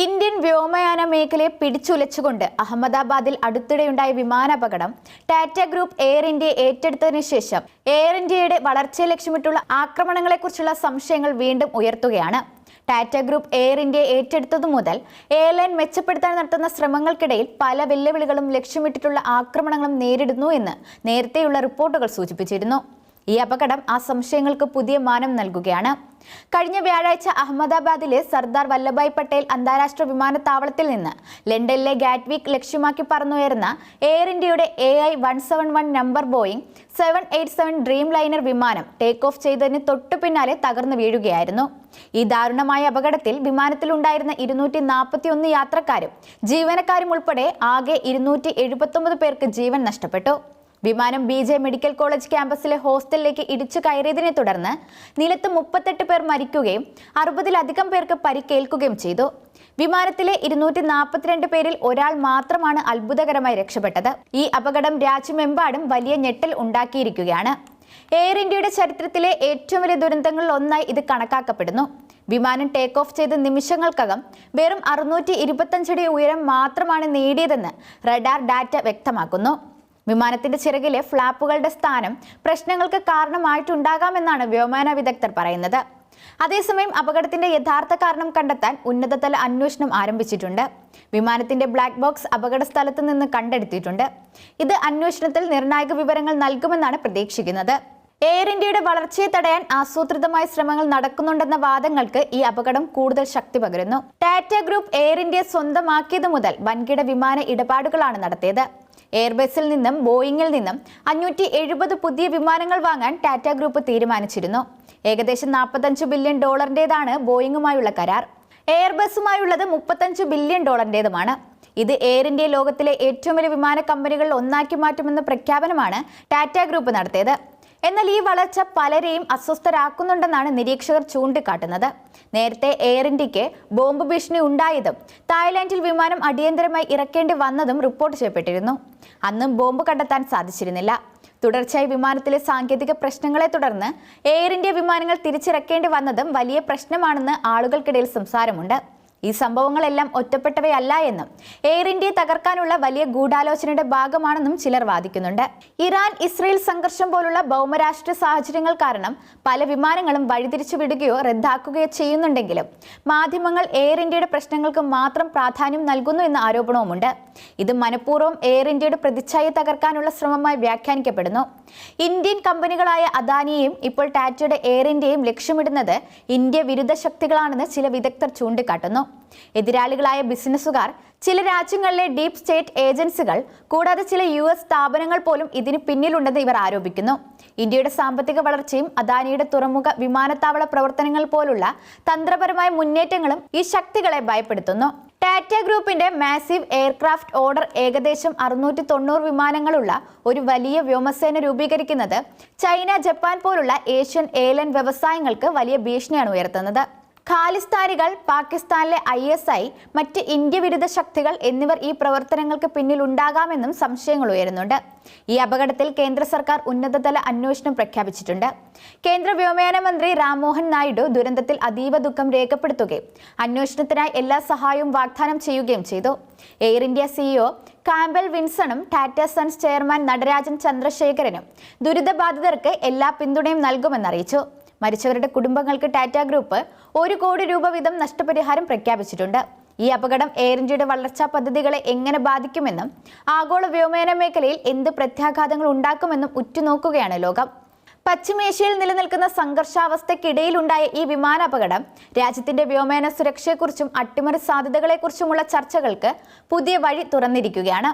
Indian വ്യോമയാന മേഖലയെ പിടിച്ചുലച്ചുകൊണ്ട് അഹമ്മദാബാദിൽ അടുത്തിടെയുണ്ടായ വിമാനാപകടം ടാറ്റ ഗ്രൂപ്പ് എയർ ഇന്ത്യയെ ഏറ്റെടുത്തതിനു ശേഷം എയർ ഇന്ത്യയുടെ വളർച്ചയെ ലക്ഷ്യമിട്ടുള്ള ആക്രമണങ്ങളെക്കുറിച്ചുള്ള സംശയങ്ങൾ വീണ്ടും ഉയർത്തുകയാണ്. ടാറ്റ ഗ്രൂപ്പ് എയർ ഇന്ത്യയെ ഏറ്റെടുത്തതു മുതൽ എയർലൈൻ മെച്ചപ്പെടുത്താൻ നടത്തുന്ന ശ്രമങ്ങൾക്കിടയിൽ പല വെല്ലുവിളികളും ലക്ഷ്യമിട്ടിട്ടുള്ള ആക്രമണങ്ങളും നേരിടുന്നു എന്ന് നേരത്തെയുള്ള റിപ്പോർട്ടുകൾ സൂചിപ്പിച്ചിരുന്നു. ഈ അപകടം ആ സംശയങ്ങൾക്ക് പുതിയ മാനം നൽകുകയാണ്. കഴിഞ്ഞ വ്യാഴാഴ്ച അഹമ്മദാബാദിലെ സർദാർ വല്ലഭായ് പട്ടേൽ അന്താരാഷ്ട്ര വിമാനത്താവളത്തിൽ നിന്ന് ലണ്ടനിലെ ഗാറ്റ്വിക് ലക്ഷ്യമാക്കി പറന്നുയർന്ന എയർ ഇന്ത്യയുടെ A I one seven one number Boeing seven eight seven Dreamliner വിമാനം ടേക്ക് ഓഫ് ചെയ്തതിന് തൊട്ടു പിന്നാലെ തകർന്നു വീഴുകയായിരുന്നു. ഈ ദാരുണമായ അപകടത്തിൽ വിമാനത്തിലുണ്ടായിരുന്ന ഇരുന്നൂറ്റി നാൽപ്പത്തി ഒന്ന് യാത്രക്കാരും ജീവനക്കാരും ഉൾപ്പെടെ ആകെ ഇരുന്നൂറ്റി എഴുപത്തൊമ്പത് പേർക്ക് ജീവൻ നഷ്ടപ്പെട്ടു. വിമാനം ബി ജെ മെഡിക്കൽ കോളേജ് ക്യാമ്പസിലെ ഹോസ്റ്റലിലേക്ക് ഇടിച്ചു കയറിയതിനെ തുടർന്ന് നിലത്ത് മുപ്പത്തെട്ട് പേർ മരിക്കുകയും അറുപതിലധികം പേർക്ക് പരിക്കേൽക്കുകയും ചെയ്തു. വിമാനത്തിലെ ഇരുന്നൂറ്റി നാൽപ്പത്തിരണ്ട് പേരിൽ ഒരാൾ മാത്രമാണ് അത്ഭുതകരമായി രക്ഷപ്പെട്ടത്. ഈ അപകടം രാജ്യമെമ്പാടും വലിയ ഞെട്ടൽ ഉണ്ടാക്കിയിരിക്കുകയാണ്. എയർ ഇന്ത്യയുടെ ചരിത്രത്തിലെ ഏറ്റവും വലിയ ദുരന്തങ്ങളിൽ ഒന്നായി ഇത് കണക്കാക്കപ്പെടുന്നു. വിമാനം ടേക്ക് ഓഫ് ചെയ്ത നിമിഷങ്ങൾക്കകം വെറും അറുന്നൂറ്റി ഇരുപത്തഞ്ചടി ഉയരം മാത്രമാണ് നേടിയതെന്ന് റഡാർ ഡാറ്റ വ്യക്തമാക്കുന്നു. വിമാനത്തിന്റെ ചിറകിലെ ഫ്ലാപ്പുകളുടെ സ്ഥാനം പ്രശ്നങ്ങൾക്ക് കാരണമായിട്ടുണ്ടാകാമെന്നാണ് വ്യോമയാന വിദഗ്ധർ പറയുന്നത്. അതേസമയം അപകടത്തിന്റെ യഥാർത്ഥ കാരണം കണ്ടെത്താൻ ഉന്നതതല അന്വേഷണം ആരംഭിച്ചിട്ടുണ്ട്. വിമാനത്തിന്റെ ബ്ലാക്ക് ബോക്സ് അപകട സ്ഥലത്ത് നിന്ന് കണ്ടെടുത്തിട്ടുണ്ട്. ഇത് അന്വേഷണത്തിൽ നിർണായക വിവരങ്ങൾ നൽകുമെന്നാണ് പ്രതീക്ഷിക്കുന്നത്. എയർ ഇന്ത്യയുടെ വളർച്ചയെ തടയാൻ ആസൂത്രിതമായ ശ്രമങ്ങൾ നടക്കുന്നുണ്ടെന്ന വാദങ്ങൾക്ക് ഈ അപകടം കൂടുതൽ ശക്തി പകരുന്നു. ടാറ്റ ഗ്രൂപ്പ് എയർ ഇന്ത്യ സ്വന്തമാക്കിയത് മുതൽ വൻകിട വിമാന ഇടപാടുകളാണ് നടത്തിയത്. എയർബസിൽ നിന്നും ബോയിങ്ങിൽ നിന്നും അഞ്ഞൂറ്റി എഴുപത് പുതിയ വിമാനങ്ങൾ വാങ്ങാൻ ടാറ്റ ഗ്രൂപ്പ് തീരുമാനിച്ചിരുന്നു. ഏകദേശം നാൽപ്പത്തഞ്ച് ബില്യൺ ഡോളറിന്റേതാണ് ബോയിങ്ങുമായുള്ള കരാർ. എയർബസുമായുള്ളത് മുപ്പത്തഞ്ച് ബില്യൺ ഡോളറിന്റേതുമാണ് ഇത് എയർ ഇന്ത്യ ലോകത്തിലെ ഏറ്റവും വലിയ വിമാന കമ്പനികളിൽ ഒന്നാക്കി മാറ്റുമെന്ന പ്രഖ്യാപനമാണ് ടാറ്റ ഗ്രൂപ്പ് നടത്തിയത്. എന്നാൽ ഈ വളർച്ച പലരെയും അസ്വസ്ഥരാക്കുന്നുണ്ടെന്നാണ് നിരീക്ഷകർ ചൂണ്ടിക്കാട്ടുന്നത്. നേരത്തെ എയർ ഇന്ത്യയ്ക്ക് ബോംബ് ഭീഷണി ഉണ്ടായതും തായ്ലാന്റിൽ വിമാനം അടിയന്തരമായി ഇറക്കേണ്ടി വന്നതും റിപ്പോർട്ട് ചെയ്യപ്പെട്ടിരുന്നു. അന്നും ബോംബ് കണ്ടെത്താൻ സാധിച്ചിരുന്നില്ല. തുടർച്ചയായി വിമാനത്തിലെ സാങ്കേതിക പ്രശ്നങ്ങളെ തുടർന്ന് എയർ ഇന്ത്യ വിമാനങ്ങൾ തിരിച്ചിറക്കേണ്ടി വന്നതും വലിയ പ്രശ്നമാണെന്ന് ആളുകൾക്കിടയിൽ സംസാരമുണ്ട്. ഈ സംഭവങ്ങളെല്ലാം ഒറ്റപ്പെട്ടവയല്ല എന്നും എയർ ഇന്ത്യയെ തകർക്കാനുള്ള വലിയ ഗൂഢാലോചനയുടെ ഭാഗമാണെന്നും ചിലർ വാദിക്കുന്നുണ്ട്. ഇറാൻ ഇസ്രയേൽ സംഘർഷം പോലുള്ള ഭൗമരാഷ്ട്ര സാഹചര്യങ്ങൾ കാരണം പല വിമാനങ്ങളും വഴിതിരിച്ചു വിടുകയോ റദ്ദാക്കുകയോ ചെയ്യുന്നുണ്ടെങ്കിലും മാധ്യമങ്ങൾ എയർ ഇന്ത്യയുടെ പ്രശ്നങ്ങൾക്ക് മാത്രം പ്രാധാന്യം നൽകുന്നു എന്ന ആരോപണവുമുണ്ട്. ഇത് മനഃപൂർവം എയർ ഇന്ത്യയുടെ പ്രതിച്ഛായ തകർക്കാനുള്ള ശ്രമമായി വ്യാഖ്യാനിക്കപ്പെടുന്നു. ഇന്ത്യൻ കമ്പനികളായ അദാനിയെയും ഇപ്പോൾ ടാറ്റയുടെ എയർ ഇന്ത്യയും ലക്ഷ്യമിടുന്നത് ഇന്ത്യ വിരുദ്ധ ശക്തികളാണെന്ന് ചില വിദഗ്ധർ ചൂണ്ടിക്കാട്ടുന്നു. എതിരാളികളായ ബിസിനസ്സുകാർ ചില രാജ്യങ്ങളിലെ ഡീപ് സ്റ്റേറ്റ് ഏജൻസികൾ കൂടാതെ ചില യു എസ് സ്ഥാപനങ്ങൾ പോലും ഇതിന് പിന്നിലുണ്ടെന്ന് ഇവർ ആരോപിക്കുന്നു. ഇന്ത്യയുടെ സാമ്പത്തിക വളർച്ചയും അദാനിയുടെ തുറമുഖ വിമാനത്താവള പ്രവർത്തനങ്ങൾ പോലുള്ള തന്ത്രപരമായ മുന്നേറ്റങ്ങളും ഈ ശക്തികളെ ഭയപ്പെടുത്തുന്നു. ടാറ്റ ഗ്രൂപ്പിന്റെ മാസീവ് എയർക്രാഫ്റ്റ് ഓർഡർ ഏകദേശം അറുന്നൂറ്റി തൊണ്ണൂറ് വിമാനങ്ങളുള്ള ഒരു വലിയ വ്യോമസേന രൂപീകരിക്കുന്നത് ചൈന ജപ്പാൻ പോലുള്ള ഏഷ്യൻ എയർലൈൻ വ്യവസായങ്ങൾക്ക് വലിയ ഭീഷണിയാണ് ഉയർത്തുന്നത്. ഖാലിസ്ഥാനികൾ പാകിസ്ഥാനിലെ ഐ എസ് ഐ മറ്റ് ഇന്ത്യ വിരുദ്ധ ശക്തികൾ എന്നിവർ ഈ പ്രവർത്തനങ്ങൾക്ക് പിന്നിലുണ്ടാകാമെന്നും സംശയങ്ങൾ ഉയരുന്നുണ്ട്. ഈ അപകടത്തിൽ കേന്ദ്ര സർക്കാർ ഉന്നതതല അന്വേഷണം പ്രഖ്യാപിച്ചിട്ടുണ്ട്. കേന്ദ്ര വ്യോമയാന മന്ത്രി രാംമോഹൻ നായിഡു ദുരന്തത്തിൽ അതീവ ദുഃഖം രേഖപ്പെടുത്തുകയും അന്വേഷണത്തിനായി എല്ലാ സഹായവും വാഗ്ദാനം ചെയ്യുകയും ചെയ്തു. എയർ ഇന്ത്യ സിഇഒ കാമ്പൽ വിൻസണും ടാറ്റ സൺസ് ചെയർമാൻ നടരാജൻ ചന്ദ്രശേഖരനും ദുരിതബാധിതർക്ക് എല്ലാ പിന്തുണയും നൽകുമെന്നറിയിച്ചു. മരിച്ചവരുടെ കുടുംബങ്ങൾക്ക് ടാറ്റ ഗ്രൂപ്പ് ഒരു കോടി രൂപ വീതം നഷ്ടപരിഹാരം പ്രഖ്യാപിച്ചിട്ടുണ്ട്. ഈ അപകടം എയർ ഇന്ത്യയുടെ വളർച്ചാ പദ്ധതികളെ എങ്ങനെ ബാധിക്കുമെന്നും ആഗോള വ്യോമയാന മേഖലയിൽ എന്ത് പ്രത്യാഘാതങ്ങൾ ഉണ്ടാക്കുമെന്നും ഉറ്റുനോക്കുകയാണ് ലോകം. പശ്ചിമേഷ്യയിൽ നിലനിൽക്കുന്ന സംഘർഷാവസ്ഥയ്ക്കിടയിലുണ്ടായ ഈ വിമാനാപകടം രാജ്യത്തിന്റെ വ്യോമയാന സുരക്ഷയെക്കുറിച്ചും അട്ടിമറി സാധ്യതകളെക്കുറിച്ചുമുള്ള ചർച്ചകൾക്ക് പുതിയ വഴി തുറന്നിരിക്കുകയാണ്.